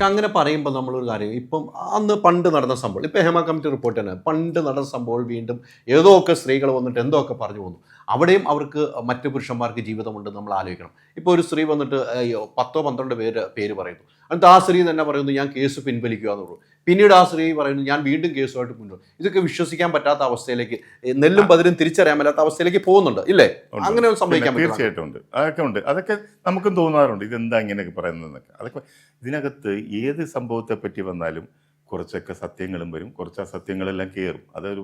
പക്ഷെ അങ്ങനെ പറയുമ്പോൾ നമ്മളൊരു കാര്യം ഇപ്പം അന്ന് പണ്ട് നടന്ന സംഭവം ഇപ്പം ഹേമ കമ്മിറ്റി റിപ്പോർട്ട് തന്നെ പണ്ട് നടന്ന സംഭവം വീണ്ടും ഏതോ ഒക്കെ സ്ത്രീകൾ വന്നിട്ട് എന്തോ ഒക്കെ പറഞ്ഞു പോകുന്നു. അവിടെയും അവർക്ക് മറ്റ് പുരുഷന്മാർക്ക് ജീവിതമുണ്ട് നമ്മൾ ആലോചിക്കണം. ഇപ്പോൾ ഒരു സ്ത്രീ വന്നിട്ട് പത്തോ പന്ത്രണ്ട് പേര് പേര് പറയുന്നു. എന്നിട്ട് ആ സ്ത്രീ തന്നെ പറയുന്നു ഞാൻ കേസ് പിൻവലിക്കുക എന്നുള്ളൂ പിന്നീട് ആ സ്ത്രീ പറയുന്നു ഞാൻ വീണ്ടും കേസുമായിട്ട് മുന്നോട്ട് ഇതൊക്കെ വിശ്വസിക്കാൻ പറ്റാത്ത അവസ്ഥയിലേക്ക് നെല്ലും പതിരും തിരിച്ചറിയാൻ പറ്റാത്ത അവസ്ഥയിലേക്ക് പോകുന്നുണ്ട് ഇല്ലേ? അങ്ങനെ സംഭവിക്കാൻ തീർച്ചയായിട്ടും ഉണ്ട്. അതൊക്കെ ഉണ്ട്. അതൊക്കെ നമുക്കും തോന്നാറുണ്ട്. ഇതെന്താ ഇങ്ങനെയൊക്കെ പറയുന്നതെന്നൊക്കെ. അതൊക്കെ ഇതിനകത്ത് ഏത് സംഭവത്തെ പറ്റി വന്നാലും കുറച്ചൊക്കെ സത്യങ്ങളും വരും. കുറച്ച് അസത്യങ്ങളെല്ലാം കയറും അതൊരു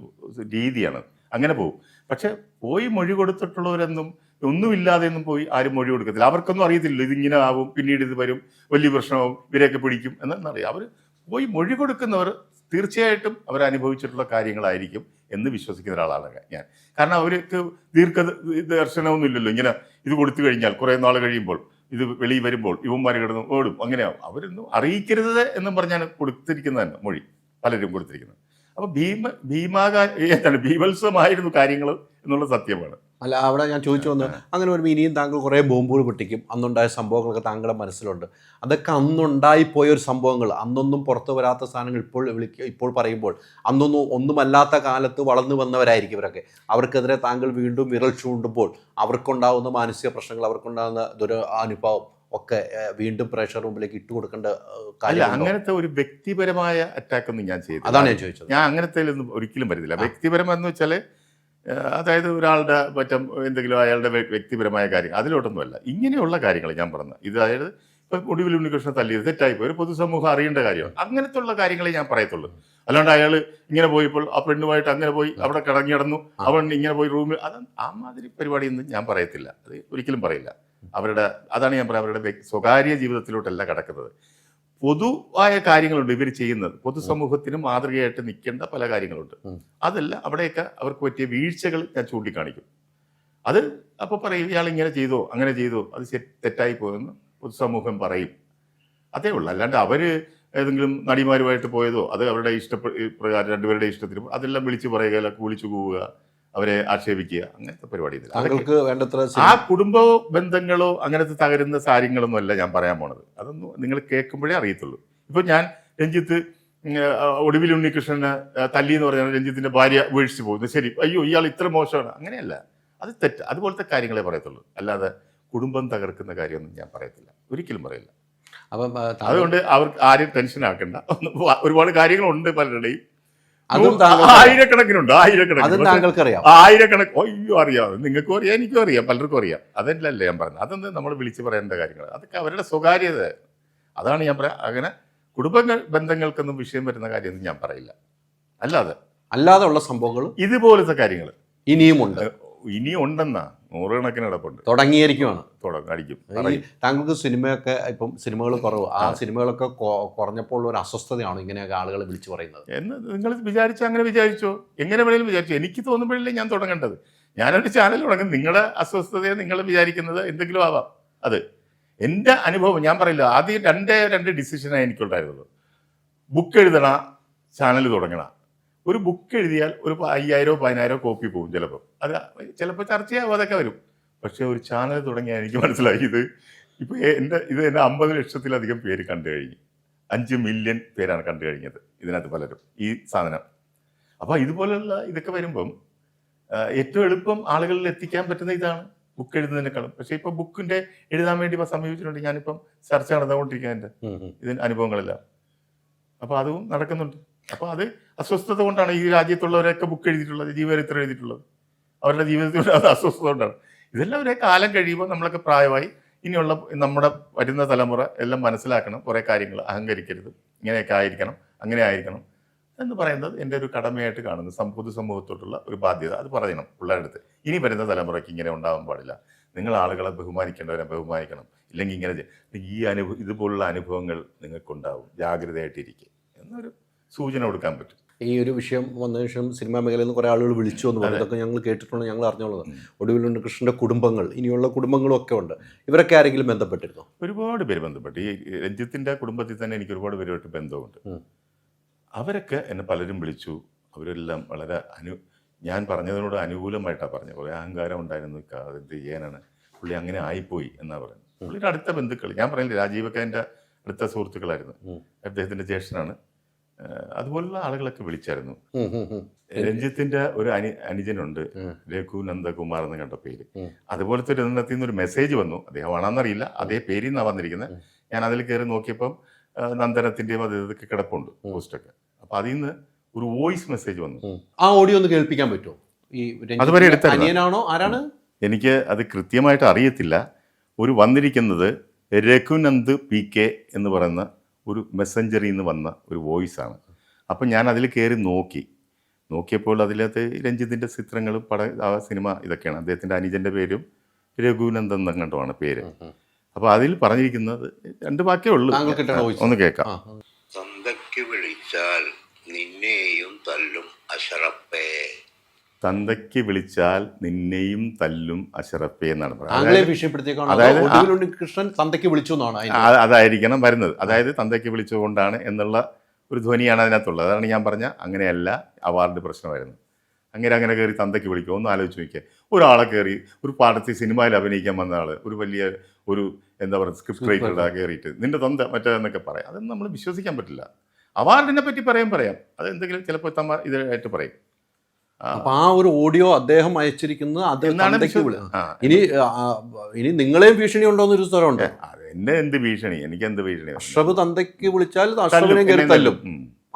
രീതിയാണ്. അങ്ങനെ പോകും. പക്ഷെ പോയി മൊഴി കൊടുത്തിട്ടുള്ളവരെന്നും ഒന്നുമില്ലാതെ ഒന്നും പോയി ആരും മൊഴി കൊടുക്കത്തില്ല. അവർക്കൊന്നും അറിയത്തില്ല ഇതിങ്ങനെ ആവും പിന്നീട് ഇത് വരും വലിയ പ്രശ്നമാവും ഇവരെയൊക്കെ പിടിക്കും എന്നറിയാം. അവർ പോയി മൊഴി കൊടുക്കുന്നവർ തീർച്ചയായിട്ടും അവർ അനുഭവിച്ചിട്ടുള്ള കാര്യങ്ങളായിരിക്കും എന്ന് വിശ്വസിക്കുന്ന ഒരാളാണ് ഞാൻ. കാരണം അവർക്ക് ദീർഘ ദർശനമൊന്നും ഇല്ലല്ലോ ഇങ്ങനെ ഇത് കൊടുത്തു കഴിഞ്ഞാൽ കുറേ നാൾ കഴിയുമ്പോൾ ഇത് വെളിയിൽ വരുമ്പോൾ ഇവന്മാർ കിടന്ന് ഓടും. അങ്ങനെയാവും. അവരൊന്നും അറിയിക്കരുത് എന്നും പറഞ്ഞാണ് കൊടുത്തിരിക്കുന്നത് തന്നെ മൊഴി. പലരും കൊടുത്തിരിക്കുന്നത്. അപ്പൊ ഭീമ ഭീമാകാ എന്താണ് ഭീമത്സമായിരുന്നു കാര്യങ്ങൾ എന്നുള്ള സത്യമാണ്. അല്ല അവിടെ ഞാൻ ചോദിച്ചു വന്ന് അങ്ങനെ വരുമ്പോൾ ഇനിയും താങ്കൾ കുറേ ബോംബുകൾ പൊട്ടിക്കും അന്നുണ്ടായ സംഭവങ്ങളൊക്കെ താങ്കളുടെ മനസ്സിലുണ്ട്. അതൊക്കെ അന്നുണ്ടായിപ്പോയ ഒരു സംഭവങ്ങൾ അന്നൊന്നും പുറത്തു വരാത്ത സാധനങ്ങൾ ഇപ്പോൾ വിളിക്ക ഇപ്പോൾ പറയുമ്പോൾ അന്നൊന്നും ഒന്നുമല്ലാത്ത കാലത്ത് വളർന്നു വന്നവരായിരിക്കും ഇവരൊക്കെ. അവർക്കെതിരെ താങ്കൾ വീണ്ടും വിരൽ ചൂണ്ടുമ്പോൾ അവർക്കുണ്ടാകുന്ന മാനസിക പ്രശ്നങ്ങൾ അവർക്കുണ്ടാകുന്ന ദുര അനുഭവം ഒക്കെ വീണ്ടും പ്രേക്ഷർ റൂമിലേക്ക് ഇട്ട് കൊടുക്കേണ്ട കാര്യം അങ്ങനത്തെ ഒരു വ്യക്തിപരമായ അറ്റാക്ക് ഒന്നും ഞാൻ ചെയ്തു അതാണ് ഞാൻ ചോദിച്ചത്. ഞാൻ അങ്ങനത്തെ ഒന്നും ഒരിക്കലും വരുന്നില്ല. വ്യക്തിപരമെന്ന് വെച്ചാൽ അതായത് ഒരാളുടെ മറ്റം എന്തെങ്കിലും അയാളുടെ വ്യക്തിപരമായ കാര്യം അതിലോട്ടൊന്നുമല്ല. ഇങ്ങനെയുള്ള കാര്യങ്ങൾ ഞാൻ പറഞ്ഞത് ഇത് അതായത് ഇപ്പം ഒടുവിൽ ഉണ്ണികൃഷ്ണൻ തല്ലിയത് തെറ്റായിപ്പോയി. ഒരു പൊതുസമൂഹം അറിയേണ്ട കാര്യമാണ്. അങ്ങനത്തെ ഉള്ള കാര്യങ്ങളെ ഞാൻ പറയത്തുള്ളൂ. അല്ലാണ്ട് അയാൾ ഇങ്ങനെ പോയപ്പോൾ ആ പെണ്ണുമായിട്ട് അങ്ങനെ പോയി അവിടെ കിടങ്ങി കിടന്നു അവൻ ഇങ്ങനെ പോയി റൂമിൽ അത് ആ മാതിരി പരിപാടിയൊന്നും ഞാൻ പറയത്തില്ല. അത് ഒരിക്കലും പറയില്ല. അവരുടെ അതാണ് ഞാൻ പറയുന്നത് അവരുടെ സ്വകാര്യ ജീവിതത്തിലോട്ടല്ല കിടക്കുന്നത്. പൊതുവായ കാര്യങ്ങളുണ്ട് ഇവർ ചെയ്യുന്നത്. പൊതുസമൂഹത്തിന് മാതൃകയായിട്ട് നിൽക്കേണ്ട പല കാര്യങ്ങളുണ്ട്. അതല്ല അവിടെയൊക്കെ അവർക്ക് പറ്റിയ വീഴ്ചകൾ ഞാൻ ചൂണ്ടിക്കാണിക്കും. അത് അപ്പോൾ പറയും ഇയാൾ ഇങ്ങനെ ചെയ്തോ അങ്ങനെ ചെയ്തോ അത് തെറ്റായി പോയെന്ന് പൊതുസമൂഹം പറയും. അതേ ഉള്ളൂ. അല്ലാണ്ട് അവർ ഏതെങ്കിലും നടിമാരുമായിട്ട് പോയതോ അത് അവരുടെ ഇഷ്ടപ്രകാരം പ്രകാരം രണ്ടുപേരുടെ ഇഷ്ടത്തിന് അതെല്ലാം വിളിച്ചു പറയുക അല്ല വിളിച്ചു പോവുക അവരെ ആക്ഷേപിക്കുക. അങ്ങനത്തെ പരിപാടി ഇതില്ല. താങ്കൾക്ക് വേണ്ടത്ര ആ കുടുംബ ബന്ധങ്ങളോ അങ്ങനത്തെ തകരുന്ന കാര്യങ്ങളൊന്നും അല്ല ഞാൻ പറയാൻ പോണത്. അതൊന്നും നിങ്ങൾ കേൾക്കുമ്പോഴേ അറിയത്തുള്ളൂ. ഇപ്പൊ ഞാൻ രഞ്ജിത്ത് ഒടുവിൽ ഉണ്ണികൃഷ്ണന് തല്ലി എന്ന് പറഞ്ഞാൽ രഞ്ജിത്തിന്റെ ഭാര്യ വീഴ്ച പോകുന്നു ശരി അയ്യോ ഇയാൾ ഇത്ര മോശമാണ്. അങ്ങനെയല്ല. അത് തെറ്റ്. അതുപോലത്തെ കാര്യങ്ങളെ പറയത്തുള്ളൂ. അല്ലാതെ കുടുംബം തകർക്കുന്ന കാര്യമൊന്നും ഞാൻ പറയത്തില്ല. ഒരിക്കലും പറയില്ല. അപ്പം അതുകൊണ്ട് അവർക്ക് ആരും ടെൻഷൻ ആക്കണ്ട. ഒരുപാട് കാര്യങ്ങളുണ്ട് പലരുടെയും. അതും ആയിരക്കണക്കിനുണ്ട് അതും ആയിരക്കണക്കിന് താങ്കൾക്കറിയാം. ആയിരക്കണക്ക് അയ്യോ അറിയാം. നിങ്ങൾക്കും അറിയാം എനിക്കും അറിയാം പലർക്കും അറിയാം. അതല്ലല്ലേ ഞാൻ പറഞ്ഞത്. അതൊന്നും നമ്മൾ വിളിച്ചു പറയേണ്ട കാര്യങ്ങൾ അതൊക്കെ അവരുടെ സ്വകാര്യത. അതാണ് ഞാൻ പറയാം അങ്ങനെ കുടുംബ ബന്ധങ്ങൾക്കൊന്നും വിഷയം വരുന്ന കാര്യമൊന്നും ഞാൻ പറയില്ല. അല്ലാതെ. അല്ലാതെ ഉള്ള സംഭവങ്ങൾ ഇതുപോലത്തെ കാര്യങ്ങൾ ഇനിയും ഉണ്ട് ഇനിയും ഉണ്ടെന്നാ നൂറുകണക്കിന് കിടപ്പുണ്ട്. തുടങ്ങിയിരിക്കുവാണ്. തുടങ്ങും അടിക്കും. ഈ താങ്കൾക്ക് സിനിമയൊക്കെ ഇപ്പം സിനിമകൾ കുറവ്. ആ ആ. സിനിമകളൊക്കെ കുറഞ്ഞപ്പോൾ ഒരു അസ്വസ്ഥതയാണ് ഇങ്ങനെയൊക്കെ ആളുകൾ വിളിച്ചു പറയുന്നത്? എന്ന് നിങ്ങൾ വിചാരിച്ചു അങ്ങനെ വിചാരിച്ചോ. എങ്ങനെ വേണേലും വിചാരിച്ചു. എനിക്ക് തോന്നുമ്പോഴല്ലേ ഞാൻ തുടങ്ങേണ്ടത്. ഞാനൊരു ചാനൽ തുടങ്ങും. നിങ്ങളെ അസ്വസ്ഥതയെ നിങ്ങൾ വിചാരിക്കുന്നത് എന്തെങ്കിലും ആവാം. അത് എന്റെ അനുഭവം ഞാൻ പറയില്ല. ആദ്യം രണ്ടേ രണ്ട് ഡിസിഷനാണ് എനിക്കുണ്ടായിരുന്നത് ബുക്ക് എഴുതണ ചാനൽ തുടങ്ങണ. ഒരു ബുക്ക് എഴുതിയാൽ ഒരു അയ്യായിരോ പതിനായിരോ കോപ്പി പോകും ചിലപ്പോൾ അത് ചിലപ്പോൾ ചർച്ചയാവും അതൊക്കെ വരും. പക്ഷേ ഒരു ചാനൽ തുടങ്ങിയാൽ എനിക്ക് മനസ്സിലായി ഇത് ഇപ്പോൾ എന്റെ ഇത് എന്റെ അമ്പത് ലക്ഷത്തിലധികം പേര് കണ്ടു കഴിഞ്ഞു. അഞ്ച് മില്യൺ പേരാണ് കണ്ടു കഴിഞ്ഞത് ഇതിനകത്ത് പലരും ഈ സാധനം. അപ്പോൾ ഇതുപോലുള്ള ഇതൊക്കെ വരുമ്പം ഏറ്റവും എളുപ്പം ആളുകളിൽ എത്തിക്കാൻ പറ്റുന്ന ഇതാണ് ബുക്ക് എഴുതുന്നതിനേക്കാളും. പക്ഷേ ഇപ്പോൾ ബുക്കിന്റെ എഴുതാൻ വേണ്ടി ഇപ്പോൾ സമീപിച്ചിട്ടുണ്ട്. ഞാനിപ്പം ചർച്ച ഉം. ഇതിന് അനുഭവങ്ങളെല്ലാം. അപ്പോൾ അതും നടക്കുന്നുണ്ട്. അപ്പോൾ അത് അസ്വസ്ഥത കൊണ്ടാണ് ഈ രാജ്യത്തുള്ളവരൊക്കെ ബുക്ക് എഴുതിയിട്ടുള്ളത് ജീവചരിത്രം എഴുതിയിട്ടുള്ളത്. അവരുടെ ജീവിതത്തിൽ അത് അസ്വസ്ഥത കൊണ്ടാണ്. ഇതെല്ലാം ഒരേ കാലം കഴിയുമ്പോൾ നമ്മളൊക്കെ പ്രായമായി ഇനിയുള്ള നമ്മുടെ വരുന്ന തലമുറ എല്ലാം മനസ്സിലാക്കണം കുറേ കാര്യങ്ങൾ അഹങ്കരിക്കരുത്. ഇങ്ങനെയൊക്കെ ആയിരിക്കണം അങ്ങനെ ആയിരിക്കണം എന്ന് പറയുന്നത് എന്റെ ഒരു കടമയായിട്ട് കാണുന്നത് പൊതുസമൂഹത്തോട്ടുള്ള ഒരു ബാധ്യത. അത് പറയണം പിള്ളേരുടെ അടുത്ത്. ഇനി വരുന്ന തലമുറയ്ക്ക് ഇങ്ങനെ ഉണ്ടാവാൻ പാടില്ല. നിങ്ങൾ ആളുകളെ ബഹുമാനിക്കേണ്ടവരെ ബഹുമാനിക്കണം. ഇല്ലെങ്കിൽ ഇങ്ങനെ ഈ അനുഭവം ഇതുപോലുള്ള അനുഭവങ്ങൾ നിങ്ങൾക്കുണ്ടാവും. ജാഗ്രതയായിട്ടിരിക്കുക എന്നൊരു സൂചന കൊടുക്കാൻ പറ്റും. ഈ ഒരു വിഷയം വന്നതിന് ശേഷം സിനിമാ മേഖലയിൽ നിന്ന് കുറേ ആളുകൾ വിളിച്ചു എന്ന് പറഞ്ഞു അതൊക്കെ ഇതൊക്കെ ഞങ്ങൾ കേട്ടിട്ടുണ്ട് ഞങ്ങൾ അറിഞ്ഞോളത്. ഒടുവിലുണ്ട് കൃഷ്ണന്റെ കുടുംബങ്ങൾ ഇനിയുള്ള കുടുംബങ്ങളും ഒക്കെ ഉണ്ട്. ഇവരൊക്കെ ആരെങ്കിലും ബന്ധപ്പെട്ടിരുന്നു? ഒരുപാട് പേര് ബന്ധപ്പെട്ട്. ഈ രഞ്ജിത്തിന്റെ കുടുംബത്തിൽ തന്നെ എനിക്ക് ഒരുപാട് പേരുമായിട്ട് ബന്ധമുണ്ട്. അവരൊക്കെ എന്നെ പലരും വിളിച്ചു. അവരെല്ലാം വളരെ അനു ഞാൻ പറഞ്ഞതിനോട് അനുകൂലമായിട്ടാണ് പറഞ്ഞത്. കുറേ അഹങ്കാരം ഉണ്ടായിരുന്നു. അതെന്ത് ചെയ്യാനാണ്? പുള്ളി അങ്ങനെ ആയിപ്പോയി എന്നാ പറയുന്നത്. പുള്ളിയുടെ അടുത്ത ബന്ധുക്കൾ ഞാൻ പറഞ്ഞില്ല രാജീവക്കാരന്റെ അടുത്ത സുഹൃത്തുക്കളായിരുന്നു. അദ്ദേഹത്തിന്റെ അദ്ദേഹത്തിന്റെ ജ്യേഷ്ഠനാണ് അതുപോലുള്ള ആളുകളൊക്കെ വിളിച്ചായിരുന്നു. രഞ്ജിത്തിന്റെ ഒരു അനി അനുജനുണ്ട്. രഘു നന്ദകുമാർ എന്ന് കണ്ട പേര്. അതുപോലത്തെ ഒരു രംഗത്തിൽ നിന്ന് ഒരു മെസ്സേജ് വന്നു. അദ്ദേഹം ആണെന്നറിയില്ല അതേ പേരിൽ നിന്നാണ് വന്നിരിക്കുന്നത് ഞാൻ അതിൽ കയറി നോക്കിയപ്പം നന്ദനത്തിന്റെയും അത് ഇതൊക്കെ കിടപ്പുണ്ട്. പോസ്റ്റൊക്കെ. അപ്പൊ അതിൽ നിന്ന് ഒരു വോയിസ് മെസ്സേജ് വന്നു. ആ ഓഡിയോ ഒന്ന് കേൾപ്പിക്കാൻ പറ്റുമോ? ഈ അതുവരെ? അനിയനാണോ? ആരാണ്? എനിക്ക് അത് കൃത്യമായിട്ട് അറിയത്തില്ല. ഒരു വന്നിരിക്കുന്നത് രഘുനന്ദ് പി കെ എന്ന് പറയുന്ന ഒരു മെസ്സഞ്ചറിൽ നിന്ന് വന്ന ഒരു വോയിസ് ആണ്. അപ്പം ഞാൻ അതിൽ കയറി നോക്കി. നോക്കിയപ്പോൾ അതിലത്തെ രഞ്ജിത്തിന്റെ ചിത്രങ്ങളും പട ആ സിനിമ ഇതൊക്കെയാണ്. അദ്ദേഹത്തിന്റെ അനുജന്റെ പേരും രഘുനന്ദൻ എന്നങ്ങോട്ടുമാണ് പേര്. അപ്പോൾ അതിൽ പറഞ്ഞിരിക്കുന്നത് രണ്ട് വാക്കേ ഉള്ളൂ. ഒന്ന് കേൾക്കാം. തന്തയ്ക്ക് വിളിച്ചാൽ നിന്നെയും തല്ലും അഷറപ്പേ തന്തയ്ക്ക് വിളിച്ചാൽ നിന്നെയും തല്ലും അഷറഫേ എന്നാണ് അതായത് തന്തയ്ക്ക് വിളിച്ചു എന്നാണ് അതായിരിക്കണം വരുന്നത്. അതായത് തന്തയ്ക്ക് വിളിച്ചുകൊണ്ടാണ് എന്നുള്ള ഒരു ധ്വനിയാണ് അതിനകത്തുള്ളത്. അതാണ് ഞാൻ പറഞ്ഞ അങ്ങനെയല്ല അവാർഡ് പ്രശ്നമായിരുന്നു. അങ്ങനെ അങ്ങനെ കയറി തന്തയ്ക്ക് വിളിക്കുക ഒന്ന് ആലോചിച്ച് നോക്കിയാൽ ഒരാളെ കയറി ഒരു പാടത്തിൽ സിനിമയിൽ അഭിനയിക്കാൻ വന്ന ആൾ ഒരു വലിയ ഒരു എന്താ പറയുക സ്ക്രിപ്റ്റ് റൈറ്റർ കയറിയിട്ട് നിന്റെ തന്ത മറ്റേതെന്നൊക്കെ പറയാം. അതൊന്നും നമ്മൾ വിശ്വസിക്കാൻ പറ്റില്ല. അവാർഡിനെ പറ്റി പറയാൻ പറയാം. അത് എന്തെങ്കിലും ചിലപ്പോൾ തമ്മ ഇതായിട്ട് പറയും. അപ്പൊ ആ ഒരു ഓഡിയോ അദ്ദേഹം അയച്ചിരിക്കുന്നത് വിശ്വ- ഇനി ഇനി നിങ്ങളെയും ഭീഷണി ഉണ്ടോ എന്നൊരു സ്ഥലമുണ്ട് എന്നെ എന്ത് ഭീഷണി? എനിക്ക് എന്ത് ഭീഷണി? അഷ്റഫ് തന്തയ്ക്ക് വിളിച്ചാൽ കയറി തല്ലും.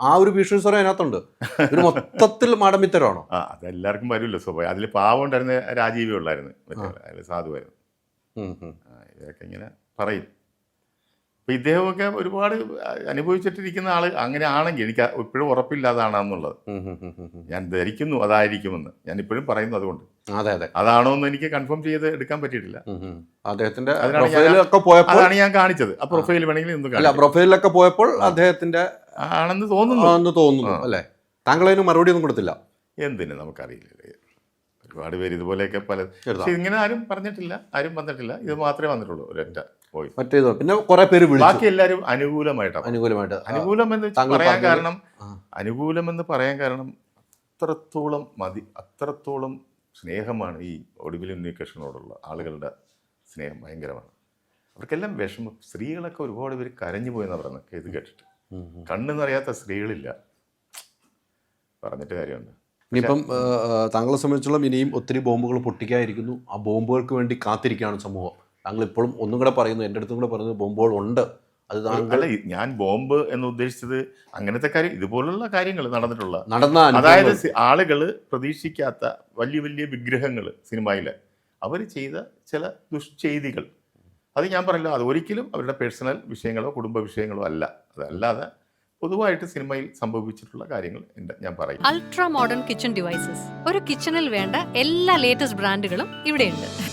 ആ ഒരു ഭീഷണി സ്വരം അതിനകത്തുണ്ട്. ഒരു മൊത്തത്തിൽ മാടമ്പിത്തരമാണോ ആ അതെല്ലാവർക്കും വരുമല്ലോ സ്വഭാവം. അതിൽ പാവം ഉണ്ടായിരുന്ന രാജീവേ ഉള്ളായിരുന്നു. സാധുവായിരുന്നു. ഇതൊക്കെ ഇങ്ങനെ പറയും. അപ്പൊ ഇദ്ദേഹമൊക്കെ ഒരുപാട് അനുഭവിച്ചിട്ടിരിക്കുന്ന ആൾ അങ്ങനെ ആണെങ്കിൽ എനിക്ക് ഇപ്പോഴും ഉറപ്പില്ലാതാണെന്നുള്ളത്. ഞാൻ ധരിക്കുന്നു അതായിരിക്കുമെന്ന്. ഞാൻ ഇപ്പോഴും പറയുന്നു അതുകൊണ്ട്. അതെ അതെ. അതാണോ എന്ന് എനിക്ക് കൺഫേം ചെയ്ത് എടുക്കാൻ പറ്റിയിട്ടില്ല. അദ്ദേഹത്തിന്റെ അതാണ് ഞാൻ കാണിച്ചത്. ആ പ്രൊഫൈൽ വേണമെങ്കിൽ പ്രൊഫൈലിലൊക്കെ പോയപ്പോൾ അദ്ദേഹത്തിന്റെ ആണെന്ന് തോന്നുന്നു. തോന്നുന്നു അല്ലെ? താങ്കൾ അതിന് മറുപടി ഒന്നും കൊടുത്തില്ല. എന്തിന് നമുക്കറിയില്ല. ഒരുപാട് പേര് ഇതുപോലെയൊക്കെ പല ഇങ്ങനെ ആരും പറഞ്ഞിട്ടില്ല ആരും വന്നിട്ടില്ല. ഇത് മാത്രമേ വന്നിട്ടുള്ളൂ ഒരൊറ്റ. വോയിസ് മറ്റേത്. പിന്നെ കുറെ പേര് ബാക്കി എല്ലാവരും അനുകൂലമായിട്ട് അനുകൂലമായിട്ട്. അനുകൂലം എന്ന് പറയാൻ കാരണം അനുകൂലം എന്ന് പറയാൻ കാരണം അത്രത്തോളം മതി. അത്രത്തോളം സ്നേഹമാണ് ഈ ഒടുവിൽ ഉണ്ണികൃഷ്ണനോടുള്ള ആളുകളുടെ സ്നേഹം ഭയങ്കരമാണ്. അവർക്കെല്ലാം വിഷമം. സ്ത്രീകളൊക്കെ ഒരുപാട് പേര് കരഞ്ഞു പോയെന്ന് പറയുന്നത്. ഇത് കേട്ടിട്ട്. കണ്ണെന്ന് അറിയാത്ത കണ്ണെന്നറിയാത്ത സ്ത്രീകളില്ല. പറഞ്ഞിട്ട് കാര്യമുണ്ട്. ഇനിയിപ്പം താങ്കളെ സംബന്ധിച്ചോളം ഇനിയും ഒത്തിരി ബോംബുകൾ പൊട്ടിക്കാതിരിക്കുന്നു. ആ ബോംബുകൾക്ക് വേണ്ടി കാത്തിരിക്കുകയാണ് സമൂഹം. താങ്കൾ ഇപ്പോഴും ഒന്നും കൂടെ പറയുന്നു എന്റെ അടുത്തും കൂടെ പറയുന്നു ബോംബുകൾ ഉണ്ട്. അത് താങ്കൾ അല്ല ഞാൻ ബോംബ് എന്ന് ഉദ്ദേശിച്ചത് അങ്ങനത്തെ കാര്യം ഇതുപോലുള്ള കാര്യങ്ങൾ നടന്നിട്ടുള്ള. നടന്ന അതായത് ആളുകൾ പ്രതീക്ഷിക്കാത്ത വലിയ വലിയ വിഗ്രഹങ്ങൾ സിനിമയിൽ അവർ ചെയ്ത ചില ദുഷ്ചെയ്തികൾ. അത് ഞാൻ പറയില്ല അത് ഒരിക്കലും അവരുടെ പേഴ്സണൽ വിഷയങ്ങളോ കുടുംബ വിഷയങ്ങളോ അല്ല. അതല്ലാതെ പൊതുവായിട്ട് സിനിമയിൽ സംഭവിച്ചിട്ടുള്ള കാര്യങ്ങൾ ഉണ്ട് ഞാൻ പറയും അൾട്രാ മോഡേൺ കിച്ചൺ ഡിവൈസസ് ഒരു കിച്ചണിൽ വേണ്ട എല്ലാ ലേറ്റസ്റ്റ് ബ്രാൻഡുകളും ഇവിടെയുണ്ട്.